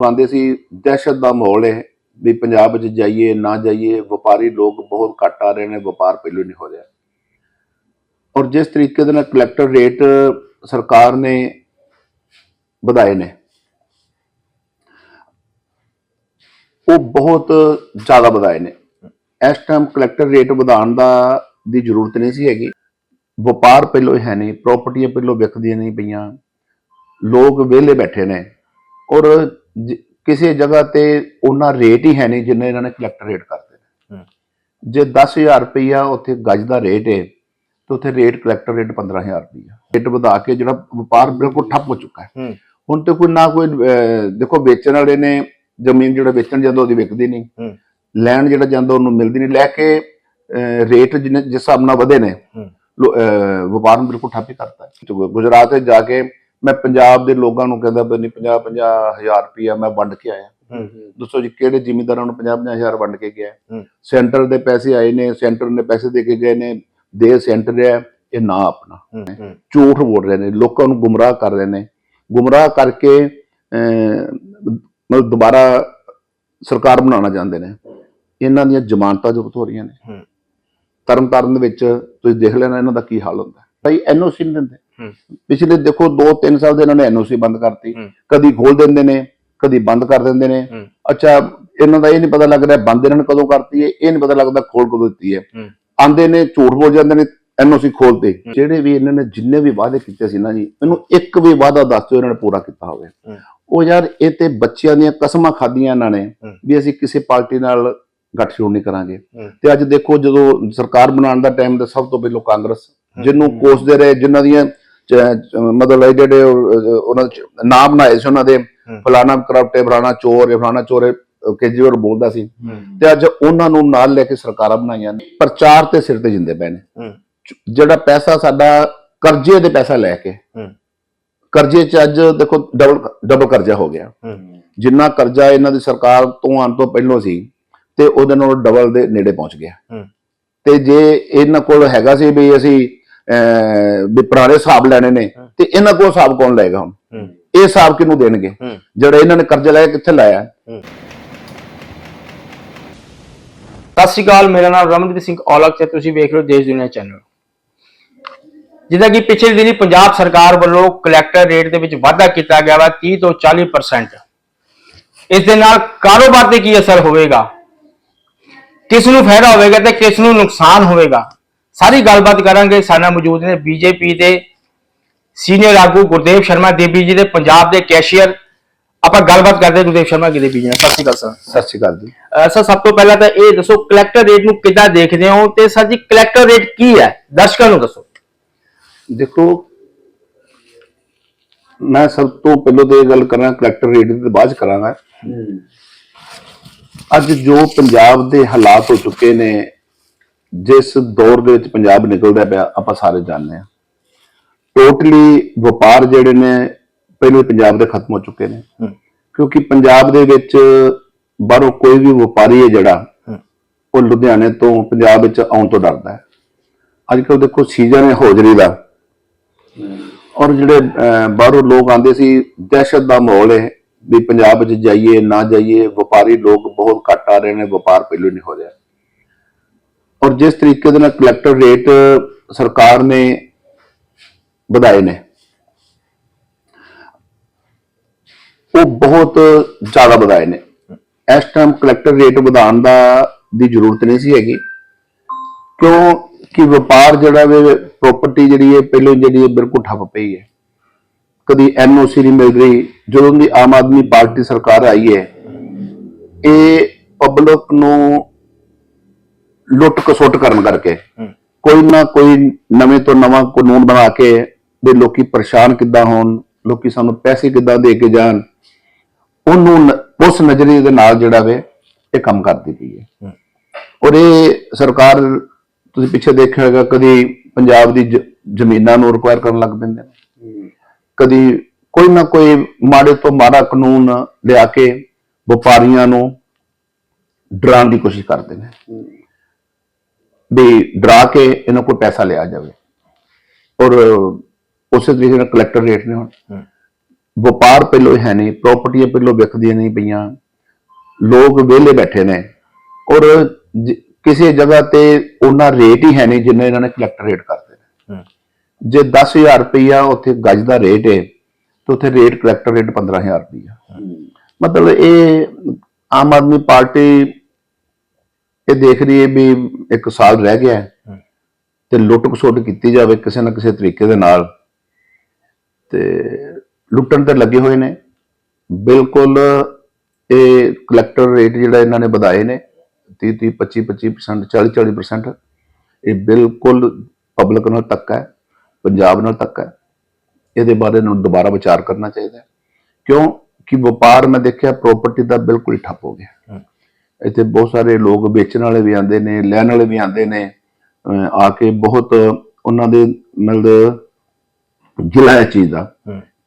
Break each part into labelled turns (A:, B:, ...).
A: ਪਾਉਂਦੇ ਸੀ, ਦਹਿਸ਼ਤ ਦਾ ਮਾਹੌਲ ਹੈ ਵੀ ਪੰਜਾਬ ਵਿੱਚ ਜਾਈਏ, ਨਾ ਜਾਈਏ, ਵਪਾਰੀ ਲੋਕ ਬਹੁਤ ਘੱਟ ਆ ਰਹੇ ਨੇ, ਵਪਾਰ ਪਹਿਲੋਂ ਨਹੀਂ ਹੋ ਰਿਹਾ। ਔਰ ਜਿਸ ਤਰੀਕੇ ਦੇ ਨਾਲ ਕਲੈਕਟਰ ਰੇਟ ਸਰਕਾਰ ਨੇ ਵਧਾਏ ਨੇ, ਉਹ ਬਹੁਤ ਜ਼ਿਆਦਾ ਵਧਾਏ ਨੇ। ਇਸ ਟਾਈਮ ਕਲੈਕਟਰ ਰੇਟ ਵਧਾਉਣ ਦਾ ਦੀ ਜ਼ਰੂਰਤ ਨਹੀਂ ਸੀ ਹੈਗੀ। ਵਪਾਰ ਪਹਿਲੋਂ ਹੈ ਨਹੀਂ ਪ੍ਰਾਪਰਟੀਆਂ ਪਹਿਲੋਂ ਵਿਕਦੀਆਂ ਨਹੀਂ ਪਈਆਂ। ਲੋਕ ਵਿਹਲੇ ਬੈਠੇ ਨੇ। ਔਰ ਕਿਸੇ ਜਗ੍ਹਾ ਤੇ ਉਹਨਾਂ ਰੇਟ ਹੀ ਹੈ ਨਹੀਂ ਜਿੰਨੇ ਇਹਨਾਂ ਨੇ ਕਲੈਕਟਰ ਰੇਟ ਕਰਦੇ ਨੇ। ਜੇ 10000 ਰੁਪਈਆ ਉੱਥੇ ਗੱਜ ਦਾ ਰੇਟ ਹੈ ਤੇ ਉੱਥੇ ਰੇਟ ਕਲੈਕਟਰ ਰੇਟ 15000 ਰੁਪਈਆ। ਰੇਟ ਵਧਾ ਕੇ ਜਿਹੜਾ ਵਪਾਰ ਬਿਲਕੁਲ ਠੱਪ ਹੋ ਚੁੱਕਾ ਹੈ। ਹੁਣ ਤੇ ਕੋਈ ਨਾ ਕੋਈ ਦੇਖੋ ਵੇਚਣ ਵਾਲੇ ਨੇ ਜ਼ਮੀਨ ਜਿਹੜਾ ਵੇਚਣ ਜਾਂਦਾ ਉਹਦੀ ਵਿਕਦੀ ਨਹੀਂ। ਲੈਣ ਜਿਹੜਾ ਜਾਂਦਾ ਉਹਨੂੰ ਮਿਲਦੀ ਨਹੀਂ। ਲੈ ਕੇ ਰੇਟ ਜਿਸ ਹਿਸਾਬ ਨਾਲ ਵਧੇ ਨੇ ਵਪਾਰ ਨੂੰ ਬਿਲਕੁਲ ਠੱਪ ਹੀ ਕਰਤਾ ਹੈ। ਤੇ ਗੁਜਰਾਤ ਵਿੱਚ ਜਾ ਕੇ ਮੈਂ ਪੰਜਾਬ ਦੇ ਲੋਕਾਂ ਨੂੰ ਕਹਿੰਦਾ ਵੀ ਨਹੀਂ 50 50 ਹਜ਼ਾਰ ਰੁਪਇਆ ਮੈਂ ਵੰਡ ਕੇ ਆਇਆ। ਦੱਸੋ ਜੀ ਕਿਹੜੇ ਜ਼ਿਮੀਂਦਾਰਾਂ ਨੂੰ 50 50 ਹਜ਼ਾਰ ਵੰਡ ਕੇ ਗਿਆ। ਸੈਂਟਰ ਦੇ ਪੈਸੇ ਆਏ ਨੇ ਸੈਂਟਰ ਨੇ ਪੈਸੇ ਦੇ ਕੇ ਗਏ ਨੇ ਦੇ ਸੈਂਟਰ ਹੈ ਇਹ ਨਾ ਆਪਣਾ। ਝੂਠ ਬੋਲ ਰਹੇ ਨੇ ਲੋਕਾਂ ਨੂੰ ਗੁੰਮਰਾਹ ਕਰ ਰਹੇ ਨੇ। ਗੁੰਮਰਾਹ ਕਰਕੇ ਮਤਲਬ ਦੁਬਾਰਾ ਸਰਕਾਰ ਬਣਾਉਣਾ ਚਾਹੁੰਦੇ ਨੇ। ਇਹਨਾਂ ਦੀਆਂ ਜ਼ਮਾਨਤਾਂ ਜ਼ਬਤ ਹੋ ਰਹੀਆਂ ਨੇ।
B: ਹੂੰ।
A: ਤਰਨਤਾਰਨ ਦੇ ਵਿੱਚ ਤੁਸੀਂ ਦੇਖ ਲੈਣਾ ਇਹਨਾਂ ਦਾ ਕੀ ਹਾਲ ਹੁੰਦਾ। ਭਾਈ ਐਨਓਸੀ ਨਹੀਂ ਦਿੰਦੇ। ਪਿਛਲੇ ਦੇਖੋ 2-3 ਸਾਲ ਦੇ ਇਹਨਾਂ ਨੇ ਐਨਓਸੀ ਬੰਦ ਕਰਤੀ। ਕਦੀ ਖੋਲ ਦਿੰਦੇ ਨੇ ਕਦੀ ਬੰਦ ਕਰ ਦਿੰਦੇ ਨੇ। ਅੱਛਾ ਇਹਨਾਂ ਦਾ ਇਹ ਨਹੀਂ ਪਤਾ ਲੱਗ ਰਿਹਾ ਬੰਦ ਇਹਨਾਂ ਨੇ ਕਦੋਂ ਕਰਤੀ ਹੈ ਇਹ ਨਹੀਂ ਪਤਾ ਲੱਗਦਾ ਖੋਲ ਕਦੋਂ ਦਿੱਤੀ ਹੈ। ਆਂਦੇ ਨੇ ਝੂਠ ਬੋਲ ਜਾਂਦੇ ਨੇ ਐਨਓਸੀ ਖੋਲਤੇ ਜਿਹੜੇ ਵੀ ਇਹਨਾਂ ਨੇ ਜਿੰਨੇ ਵੀ ਵਾਅਦੇ ਕੀਤੇ ਸੀ ਨਾ ਜੀ ਮੈਨੂੰ ਇੱਕ ਵੀ ਵਾਅਦਾ ਦੱਸ ਦਿਓ ਇਹਨਾਂ ਨੇ ਪੂਰਾ ਕੀਤਾ ਹੋਵੇ। ਉਹ ਯਾਰ ਇਹ ਤੇ ਬੱਚਿਆਂ ਦੀਆਂ ਕਸਮਾਂ ਖਾਧੀਆਂ ਇਹਨਾਂ ਨੇ। ਵੀ ਅਸੀਂ ਕਿਸੇ ਪਾਰਟੀ ਨਾਲ ਗੱਠਜੋੜ ਨਹੀਂ ਕਰਾਂਗੇ। ਤੇ ਅੱਜ ਦੇਖੋ ਜਦੋਂ ਸਰਕਾਰ ਬਣਾਉਣ ਦਾ ਟਾਈਮ ਦਾ ਸਭ ਤੋਂ ਪਹਿਲਾਂ ਕਾਂਗਰਸ ਜਿਹਨੂੰ ਕੋਸਦੇ ਰਹੇ ਜਿਨ੍ਹਾਂ ਦੀਆਂ ਮਤਲਬ ਇਹ ਜਿਹੜੇ ਉਹਨਾਂ ਨਾਮ ਬਣਾਏ ਸੀ ਉਹਨਾਂ ਦੇ। ਫਲਾਣਾ ਕਰਪਟ ਹੈ ਫਲਾਣਾ ਚੋਰ ਹੈ ਫਲਾਣਾ ਚੋਰ ਹੈ ਕੇਜਰੀਵਾਲ ਬੋਲਦਾ ਸੀ। ਤੇ ਅੱਜ ਉਹਨਾਂ ਨੂੰ ਨਾਲ ਲੈ ਕੇ ਸਰਕਾਰਾਂ ਬਣਾਈਆਂ ਨੇ। ਪ੍ਰਚਾਰ ਤੇ ਸਿਰ ਤੇ ਜਿੰਦੇ ਪਏ ਨੇ। ਜਿਹੜਾ ਪੈਸਾ ਸਾਡਾ ਕਰਜ਼ੇ ਦੇ ਪੈਸਾ ਲੈ ਕੇ। ਕਰਜ਼ੇ ਚ ਅੱਜ ਦੇਖੋ ਡਬਲ ਡਬਲ ਕਰਜ਼ਾ ਹੋ ਗਿਆ। ਜਿੰਨਾ ਕਰਜ਼ਾ ਇਹਨਾਂ ਦੀ ਸਰਕਾਰ ਤੋਂ ਆਉਣ ਤੋਂ ਪਹਿਲਾਂ ਸੀ ਤੇ ਉਹਦੇ ਨਾਲ ਡਬਲ ਦੇ ਨੇੜੇ ਪਹੁੰਚ ਗਿਆ। ਤੇ ਜੇ ਇਹਨਾਂ ਕੋਲ ਹੈਗਾ ਸੀ ਵੀ ਅਸੀਂ ਵੀ ਪੁਰਾਣੇ ਹਿਸਾਬ ਲੈਣੇ ਨੇ ਤੇ ਇਹਨਾਂ ਕੋਲ ਹਿਸਾਬ ਕੌਣ ਲਏਗਾ ਹੁਣ? ਇਹ ਹਿਸਾਬ ਕਿਹਨੂੰ ਦੇਣਗੇ? ਜਿਹੜਾ ਇਹਨਾਂ ਨੇ ਕਰਜ਼ਾ ਲਿਆ ਕਿੱਥੇ ਲਾਇਆ?
B: ਸਤਿ ਸ਼੍ਰੀ ਅਕਾਲ ਮੇਰਾ ਨਾਮ ਰਮਨਦੀਪ ਸਿੰਘ ਔਲਖ ਤੇ ਤੁਸੀਂ ਵੇਖ ਰਹੇ ਹੋ ਦੇਸ਼ ਦੁਨੀਆ ਚੈਨਲ। ਜਿੱਦਾਂ ਕਿ ਪਿਛਲੇ ਦਿਨੀ ਪੰਜਾਬ ਸਰਕਾਰ ਵੱਲੋਂ ਕਲੈਕਟਰ ਰੇਟ ਦੇ ਵਿੱਚ ਵਾਧਾ ਕੀਤਾ ਗਿਆ ਵਾ 30 ਤੋਂ 40% ਇਸ ਦੇ ਨਾਲ ਕਾਰੋਬਾਰ ਤੇ ਕੀ ਅਸਰ ਹੋਵੇਗਾ? ਕਿਸ ਨੂੰ ਫਾਇਦਾ ਹੋਵੇਗਾ ਤੇ ਕਿਸ ਨੂੰ ਨੁਕਸਾਨ ਹੋਵੇਗਾ? ਸਾਰੀ ਗੱਲਬਾਤ ਕਰਾਂਗੇ। ਸਾਡੇ ਨਾਲ ਮੌਜੂਦ ਨੇ ਬੀਜੇਪੀ ਦੇ ਸੀਨੀਅਰ ਆਗੂ ਗੁਰਦੇਵ ਸ਼ਰਮਾ ਦੇਵੀ ਜੀ ਦੇ ਪੰਜਾਬ ਦੇ ਕੈਸ਼ੀਅਰ। ਆਪਾਂ ਗੱਲਬਾਤ ਕਰਦੇ ਗੁਰਦੇਵ ਸ਼ਰਮਾ ਜੀ ਦੇ ਨਾਲ ਸਤਿ ਸ਼੍ਰੀ ਅਕਾਲ ਸਰ।
A: ਸਤਿ ਸ਼੍ਰੀ ਅਕਾਲ ਜੀ।
B: ਸਰ ਸਭ ਤੋਂ ਪਹਿਲਾਂ ਤਾਂ ਇਹ ਦੱਸੋ ਕਲੈਕਟਰ ਰੇਟ ਨੂੰ ਕਿੱਦਾਂ ਦੇਖਦੇ ਹੋ ਤੇ ਸਰ ਜੀ ਕਲੈਕਟਰ ਰੇਟ ਕੀ ਹੈ? ਦਰਸ਼ਕਾਂ ਨੂੰ ਦੱਸੋ।
A: ਦੇਖੋ ਮੈਂ ਸਭ ਤੋਂ ਪਹਿਲਾਂ ਤੇ ਇਹ ਗੱਲ ਕਰਾਂ ਕਲੈਕਟਰ ਰੇਟ ਦੀ ਬਾਅਦ ਚ ਕਰਾਂਗਾ। ਅੱਜ ਜੋ ਪੰਜਾਬ ਦੇ ਹਾਲਾਤ ਹੋ ਚੁੱਕੇ ਨੇ ਜਿਸ ਦੌਰ ਦੇ ਵਿੱਚ ਪੰਜਾਬ ਨਿਕਲਦਾ ਪਿਆ ਆਪਾਂ ਸਾਰੇ ਜਾਣਦੇ ਹਾਂ। ਟੋਟਲੀ ਵਪਾਰ ਜਿਹੜੇ ਨੇ ਪਹਿਲੇ ਪੰਜਾਬ ਦੇ ਖਤਮ ਹੋ ਚੁੱਕੇ ਨੇ। ਕਿਉਂਕਿ ਪੰਜਾਬ ਦੇ ਵਿੱਚ ਬਾਹਰੋਂ ਕੋਈ ਵੀ ਵਪਾਰੀ ਹੈ ਜਿਹੜਾ ਉਹ ਲੁਧਿਆਣੇ ਤੋਂ ਪੰਜਾਬ ਵਿੱਚ ਆਉਣ ਤੋਂ ਡਰਦਾ ਹੈ। ਅੱਜ ਕੱਲ ਦੇਖੋ ਸੀਜ਼ਨ ਹੈ ਹੋਜਰੀ ਦਾ। ਔਰ ਜਿਹੜੇ ਬਾਹਰੋਂ ਲੋਕ ਆਉਂਦੇ ਸੀ ਦਹਿਸ਼ਤ ਦਾ ਮਾਹੌਲ ਹੈ ਵੀ ਪੰਜਾਬ ਵਿੱਚ ਜਾਈਏ ਨਾ ਜਾਈਏ ਵਪਾਰੀ ਲੋਕ ਬਹੁਤ ਘੱਟ ਆ ਰਹੇ ਨੇ ਵਪਾਰ ਪਹਿਲੋਂ ਨਹੀਂ ਹੋ ਰਿਹਾ। ਜਿਸ ਤਰੀਕੇ ਦੇ ਨਾਲ ਕਲੈਕਟਰ ਰੇਟ ਸਰਕਾਰ ਨੇ ਵਧਾਏ ਨੇ, ਉਹ ਬਹੁਤ ਜ਼ਿਆਦਾ ਵਧਾਏ ਨੇ। ਇਸ ਟਾਈਮ ਕਲੈਕਟਰ ਰੇਟ ਵਧਾਉਣ ਦਾ ਦੀ ਜ਼ਰੂਰਤ ਨਹੀਂ ਸੀ ਹੈਗੀ, ਕਿਉਂ ਕਿ ਵਪਾਰ ਜਿਹੜਾ ਵੇ ਪ੍ਰਾਪਰਟੀ ਜਿਹੜੀ ਹੈ ਪਹਿਲਾਂ ਜਿਹੜੀ ਹੈ ਬਿਲਕੁਲ ਠੱਪ ਪਈ ਹੈ ਕਦੀ ਐਨਓਸੀ ਨਹੀਂ ਮਿਲ ਰਹੀ, ਜਦੋਂ ਦੀ ਆਮ ਆਦਮੀ ਪਾਰਟੀ ਸਰਕਾਰ ਆਈ ਹੈ ਇਹ ਪਬਲਿਕ ਨੂੰ ਲੁੱਟ ਕਸੁੱਟ ਕਰਨ ਕਰਕੇ। ਕੋਈ ਨਾ ਕੋਈ ਨਵੇਂ ਤੋਂ ਨਵਾਂ ਕਾਨੂੰਨ ਬਣਾ ਕੇ ਵੀ ਲੋਕੀ ਪਰੇਸ਼ਾਨ ਕਿੱਦਾਂ ਹੋਣ ਲੋਕੀ ਸਾਨੂੰ ਪੈਸੇ ਕਿੱਦਾਂ ਦੇ ਕੇ ਜਾਣ ਉਹਨੂੰ ਉਸ ਨਜ਼ਰੀਏ ਦੇ ਨਾਲ ਜਿਹੜਾ ਵੇ ਇਹ ਕੰਮ ਕਰਦੀ ਪਈ ਹੈ। ਔਰ ਇਹ ਸਰਕਾਰ ਤੁਸੀਂ ਪਿੱਛੇ ਦੇਖਿਆ ਹੋਵੇਗਾ ਕਦੀ ਪੰਜਾਬ ਦੀ ਜ਼ਮੀਨਾਂ ਨੂੰ ਰਿਕੁਆਇਰ ਕਰਨ ਲੱਗ ਪੈਂਦੇ ਨੇ। ਕਦੀ ਕੋਈ ਨਾ ਕੋਈ ਮਾੜੇ ਤੋਂ ਮਾੜਾ ਕਾਨੂੰਨ ਲਿਆ ਕੇ ਵਪਾਰੀਆਂ ਨੂੰ ਡਰਾਉਣ ਦੀ ਕੋਸ਼ਿਸ਼ ਕਰਦੇ ਨੇ। ਵੀ ਡਰਾ ਕੇ ਇਹਨਾਂ ਕੋਲ ਪੈਸਾ ਲਿਆ ਜਾਵੇ। ਔਰ ਉਸੇ ਤਰੀਕੇ ਨਾਲ ਕਲੈਕਟਰ ਰੇਟ ਨੇ ਹੁਣ। ਵਪਾਰ ਪਹਿਲੋਂ ਹੈ ਨਹੀਂ ਪ੍ਰਾਪਰਟੀਆਂ ਪਹਿਲੋਂ ਵਿਕਦੀਆਂ ਨਹੀਂ ਪਈਆਂ। ਲੋਕ ਵਿਹਲੇ ਬੈਠੇ ਨੇ। ਔਰ ਕਿਸੇ ਜਗ੍ਹਾ ਤੇ ਉਹਨਾਂ ਰੇਟ ਹੀ ਹੈ ਨਹੀਂ ਜਿੰਨੇ ਇਹਨਾਂ ਨੇ ਕਲੈਕਟਰ ਰੇਟ ਕਰਦੇ ਨੇ। ਜੇ 10000 ਰੁਪਈਆ ਉੱਥੇ ਗੱਜ ਦਾ ਰੇਟ ਹੈ ਤੇ ਉੱਥੇ ਰੇਟ ਕਲੈਕਟਰ ਰੇਟ 15000 ਰੁਪਈਆ। ਮਤਲਬ ਇਹ ਆਮ ਆਦਮੀ ਪਾਰਟੀ ਇਹ ਦੇਖ ਰਹੀ ਹੈ ਵੀ ਇੱਕ ਸਾਲ ਰਹਿ ਗਿਆ ਹੈ। ਤੇ ਲੁੱਟ ਖਸੁੱਟ ਕੀਤੀ ਜਾਵੇ ਕਿਸੇ ਨਾ ਕਿਸੇ ਤਰੀਕੇ ਦੇ ਨਾਲ ਤੇ ਲੁੱਟਣ ਤੇ ਲੱਗੇ ਹੋਏ ਨੇ। ਬਿਲਕੁਲ ਇਹ ਕਲੈਕਟਰ ਰੇਟ ਜਿਹੜਾ ਇਹਨਾਂ ਨੇ ਵਧਾਏ ਨੇ 30 30 25 25% 40 40% ਇਹ ਬਿਲਕੁਲ ਪਬਲਿਕ ਨਾਲ ਧੱਕਾ ਹੈ ਪੰਜਾਬ ਨਾਲ ਧੱਕਾ ਹੈ। ਇਹਦੇ ਬਾਰੇ ਨੂੰ ਦੁਬਾਰਾ ਵਿਚਾਰ ਕਰਨਾ ਚਾਹੀਦਾ ਕਿਉਂ? ਕਿ ਵਪਾਰ ਮੈਂ ਦੇਖਿਆ ਪ੍ਰਾਪਰਟੀ ਦਾ ਬਿਲਕੁਲ ਠੱਪ ਹੋ ਗਿਆ। ਇੱਥੇ ਬਹੁਤ ਸਾਰੇ ਲੋਕ ਵੇਚਣ ਵਾਲੇ ਵੀ ਆਉਂਦੇ ਨੇ ਲੈਣ ਵਾਲੇ ਵੀ ਆਉਂਦੇ ਨੇ। ਆ ਕੇ ਬਹੁਤ ਉਹਨਾਂ ਦੇ ਮਤਲਬ ਗਿਲਾ ਹੈ ਚੀਜ਼ ਦਾ